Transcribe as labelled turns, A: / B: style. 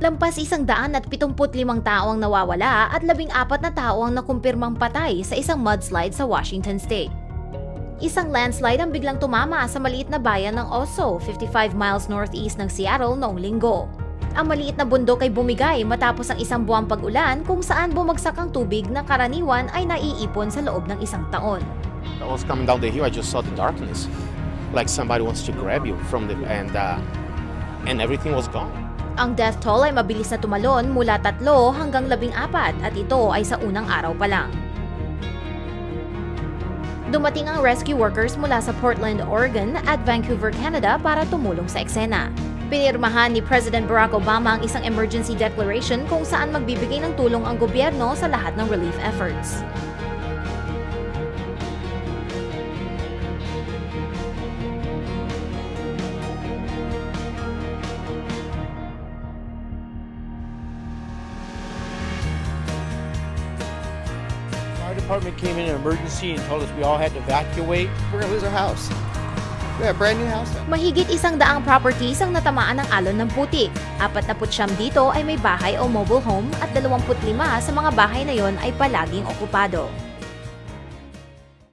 A: Lampas isang daan at 75 tao ang nawawala at labing apat na tao ang nakumpirmang patay sa isang mudslide sa Washington State. Isang landslide ang biglang tumama sa maliit na bayan ng Oso, 55 miles northeast ng Seattle noong linggo. Ang maliit na bundok ay bumigay matapos ang isang buwang pag-ulan kung saan bumagsak ang tubig na karaniwan ay naiipon sa loob ng isang taon.
B: I was coming down the hill. I just saw the darkness, like somebody wants to grab you from the and uh, and everything was gone.
A: Ang death toll ay mabilis na tumalon mula tatlo hanggang labing apat at ito ay sa unang araw pa lang. Dumating ang rescue workers mula sa Portland, Oregon at Vancouver, Canada para tumulong sa eksena. Pinirmahan ni President Barack Obama ang isang emergency declaration kung saan magbibigay ng tulong ang gobyerno sa lahat ng relief efforts.
C: Department came in an emergency and told us we all had to evacuate. We're gonna lose our house. We have a brand new house now.
A: Mahigit isang daang properties ang natamaan ng alon ng putik. 49 dito ay may bahay o mobile home at 25 sa mga bahay na yon ay palaging okupado.